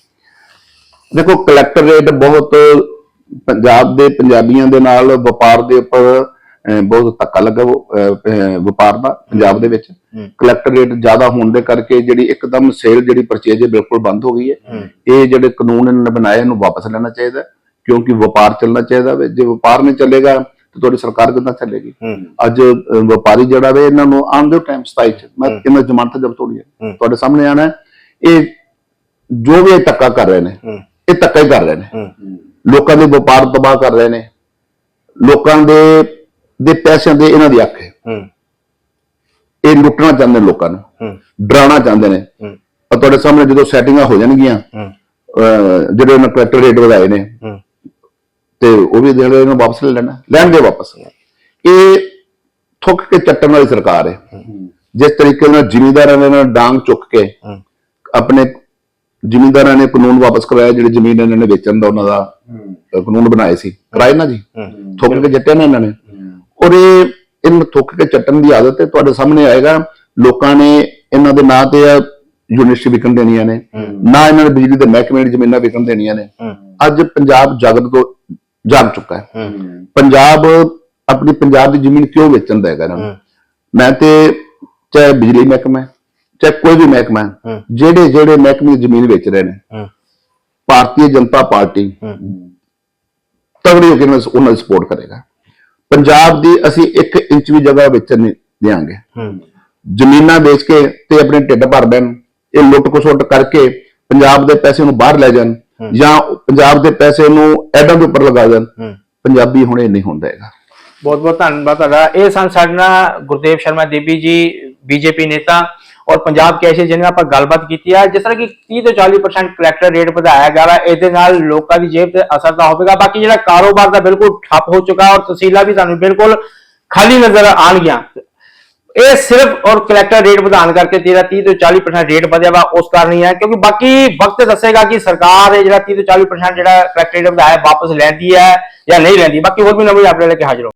A: ਦੇਖੋ ਕਲੈਕਟਰ ਰੇਟ ਬਹੁਤ ਪੰਜਾਬ ਦੇ ਪੰਜਾਬੀਆਂ ਦੇ ਨਾਲ ਵਪਾਰ ਦੇ ਉੱਪਰ ਬਹੁਤ ਧੱਕਾ ਲੱਗਾ ਵਪਾਰ ਦਾ ਪੰਜਾਬ ਦੇ ਵਿੱਚ। ਕਲੈਕਟਰ ਰੇਟ ਜ਼ਿਆਦਾ ਹੋਣ ਦੇ ਕਰਕੇ ਜਿਹੜੀ ਇੱਕਦਮ ਸੇਲ ਜਿਹੜੀ ਪਰਚੇਜ ਬਿਲਕੁਲ ਬੰਦ ਹੋ ਗਈ ਹੈ। ਇਹ ਜਿਹੜੇ ਕਾਨੂੰਨ ਇਹਨਾਂ ਨੇ ਬਣਾਏ ਇਹਨੂੰ ਵਾਪਸ ਲੈਣਾ ਚਾਹੀਦਾ ਕਿਉਂਕਿ ਵਪਾਰ ਚੱਲਣਾ ਚਾਹੀਦਾ ਵੇ। ਜੇ ਵਪਾਰ ਨਹੀਂ ਚੱਲੇਗਾ ਤਾਂ ਤੁਹਾਡੀ ਸਰਕਾਰ ਕਿੱਦਾਂ ਚੱਲੇਗੀ? ਅੱਜ ਵਪਾਰੀ ਜਿਹੜਾ ਵੇ ਇਹਨਾਂ ਨੂੰ ਆਉਣ ਦਿਓ ਟਾਈਮ 27 ਚ। ਮੈਂ ਇਹਨਾਂ ਜ਼ਮਾਨਤ ਜਬ ਤੋੜੀ ਹੈ। ਤੁਹਾਡੇ ਸਾਹਮਣੇ ਆਣਾ ਇਹ ਜੋ ਵੀ ਧੱਕਾ ਕਰ ਰਹੇ ਨੇ ਇਹ ਧੱਕਾ ਹੀ ਕਰ ਰਹੇ ਨੇ। ਲੋਕਾਂ ਦੇ ਵਪਾਰ ਤਬਾਹ ਕਰ ਰਹੇ ਨੇ। ਲੋਕਾਂ ਦੇ ਦੇ ਪੈਸਿਆਂ ਦੇ ਇਹਨਾਂ ਦੀ ਅੱਖ ਹੈ। ਇਹ ਲੁੱਟਣਾ ਚਾਹੁੰਦੇ ਨੇ ਲੋਕਾਂ ਨੂੰ। ਡਰਾਉਣਾ ਚਾਹੁੰਦੇ ਨੇ। ਪਰ ਤੁਹਾਡੇ ਸਾਹਮਣੇ ਜਦੋਂ ਸੈਟਿੰਗਾਂ ਹੋ ਜਾਣਗੀਆਂ ਜਿਹੜੇ ਉਹਨਾਂ ਕਲੈਕਟਰ ਰੇਟ ਵਧਾਏ ਨੇ ਤੇ ਉਹ ਵੀ ਦੇਣ ਨੂੰ ਵਾਪਸ ਲੈ ਲੈਣਾ ਲੈਣਗੇ ਵਾਪਸ। ਇਹ ਥੁੱਕ ਕੇ ਚੱਟਣ ਵਾਲੀ ਸਰਕਾਰ ਹੈ। ਜਿਸ ਤਰੀਕੇ ਨਾਲ ਜ਼ਿਮੀਂਦਾਰਾਂ ਨੇ ਨਾ ਡਾਂਗ ਚੁੱਕ ਕੇ ਆਪਣੇ ਜ਼ਿਮੀਂਦਾਰਾਂ ਨੇ ਕਾਨੂੰਨ ਵਾਪਸ ਕਰਵਾਇਆ ਜਿਹੜੀ ਜ਼ਮੀਨ ਇਹਨਾਂ ਨੇ ਵੇਚਣ ਦਾ ਉਹਨਾਂ ਦਾ ਅਹ, ਕਾਨੂੰਨ ਬਣਾਏ ਸੀ। ਕਰਾਏ ਨਾ ਜੀ?
B: ਹੂੰ।
A: ਥੁੱਕ ਕੇ ਜੱਟਿਆ ਨਾ ਇਹਨਾਂ ਨੇ। ਔਰ ਇਹ ਇਹਨੂੰ ਥੁੱਕ ਕੇ ਚੱਟਣ ਦੀ ਆਦਤ ਹੈ ਤੁਹਾਡੇ ਸਾਹਮਣੇ ਆਏਗਾ ਲੋਕਾਂ ਨੇ ਇਹਨਾਂ ਦੇ ਨਾਂ ਤੇ ਯੂਨੀਵਰਸਿਟੀ ਵਿਕਣ ਦੇਣੀਆਂ ਨੇ। ਨਾ ਇਹਨਾਂ ਨੇ ਬਿਜਲੀ ਦੇ ਮਹਿਕਮੇ ਦੀ ਜ਼ਮੀਨਾਂ ਵਿਕਣ ਦੇਣੀਆਂ ਨੇ।
B: ਹੂੰ।
A: ਅੱਜ ਪੰਜਾਬ ਜਾਗਰਤ ਤੋਂ ਜਾਗ ਚੁੱਕਾ ਹੈ।
B: ਹੂੰ।
A: ਪੰਜਾਬ ਆਪਣੀ ਪੰਜਾਬ ਦੀ ਜ਼ਮੀਨ ਕਿਉਂ ਵੇਚਣ ਦੇਗਾ ਇਹਨਾਂ ਨੂੰ?
B: ਹੂੰ।
A: ਮੈਂ ਤੇ ਚਾਹੇ ਬਿਜਲੀ ਮਹਿਕਮਾ ਹੈ, ਚਾਹੇ ਕੋਈ ਵੀ ਮਹਿਕਮਾ ਹੈ। ਜਿਹੜੇ ਜਿਹੜੇ ਮਹਿਕਮੇ ਜ਼ਮੀਨ ਵੇਚ ਰਹੇ ਨੇ ਭਾਰਤੀ ਜਨਤਾ ਪਾਰਟੀ ਤਗੜੀ ਹੋ ਕੇ ਉਹਨਾਂ ਦੀ- ਉਹਨਾਂ ਦੀ ਸਪੋਰਟ ਕਰੇਗਾ। ਪੰਜਾਬ ਦੀ ਅਸੀਂ 1 ਇੰਚ ਵੀ ਜਗ੍ਹਾ ਵੇਚਣ ਨਹੀਂ ਦੇਵਾਂਗੇ
B: ਹੂੰ।
A: ਜ਼ਮੀਨਾਂ ਵੇਚ ਕੇ ਤੇ ਆਪਣੇ ਢਿੱਡ ਭਰ ਦੇਣ ਇਹ ਲੁੱਟ ਖਸੁੱਟ ਕਰਕੇ ਪੰਜਾਬ ਦੇ ਪੈਸੇ ਨੂੰ ਬਾਹਰ ਲੈ ਜਾਣ ਜਾਂ ਪੰਜਾਬ ਦੇ ਪੈਸੇ ਨੂੰ ਐਡਾਂ ਦੇ ਉੱਪਰ ਲਗਾ ਦੇਣ ਪੰਜਾਬੀ ਹੁਣ ਇਹ ਨਹੀਂ ਹੁੰਦਾ ਹੈਗਾ।
B: ਬਹੁਤ ਬਹੁਤ ਧੰਨਵਾਦ ਤੁਹਾਡਾ। ਇਹ ਸਨ ਸਾਡੇ ਨਾਲ ਗੁਰਦੇਵ ਸ਼ਰਮਾ ਦੇਵੀ ਜੀ ਬੀਜੇਪੀ ਨੇਤਾ। ਔਰ ਪੰਜਾਬ ਕੈਸ਼ੇ ਜਿਹਨਾਂ ਆਪਾਂ ਗੱਲਬਾਤ ਕੀਤੀ ਹੈ ਜਿਸ ਤਰ੍ਹਾਂ ਕਿ 30 ਤੋਂ 40% ਕਲੈਕਟਰ ਰੇਟ ਵਧਾਇਆ ਗਿਆ ਵਾ ਇਹਦੇ ਨਾਲ ਲੋਕਾਂ ਦੀ ਜੇਬ ਤੇ ਅਸਰ ਤਾਂ ਹੋਵੇਗਾ। ਬਾਕੀ ਜਿਹੜਾ ਕਾਰੋਬਾਰ ਦਾ ਬਿਲਕੁਲ ਠੱਪ ਹੋ ਚੁੱਕਾ ਔਰ ਤਹਿਸੀਲਾਂ ਵੀ ਸਾਨੂੰ ਬਿਲਕੁਲ ਖਾਲੀ ਨਜ਼ਰ ਆਣਗੀਆਂ ਇਹ ਸਿਰਫ ਔਰ ਕਲੈਕਟਰ ਰੇਟ ਵਧਾਉਣ ਕਰਕੇ ਜਿਹੜਾ 30 ਤੋਂ 40% ਰੇਟ ਵਧਿਆ ਵਾ, ਉਸ ਕਾਰਨ ਹੀ ਹੈ, ਕਿਉਂਕਿ ਬਾਕੀ ਵਕਤ ਦੱਸੇਗਾ ਕਿ ਸਰਕਾਰ ਇਹ ਜਿਹੜਾ 30 ਤੋਂ 40% ਜਿਹੜਾ ਕਲੈਕਟਰ ਰੇਟ ਵਧਾਇਆ, ਵਾਪਸ ਲੈਂਦੀ ਹੈ ਜਾਂ ਨਹੀਂ ਲੈਂਦੀ। ਬਾਕੀ ਹੋਰ ਵੀ ਨਵੀਂ ਆਪਣੇ ਲੈ ਕੇ ਹਾਜ਼ਰ ਹਾਂ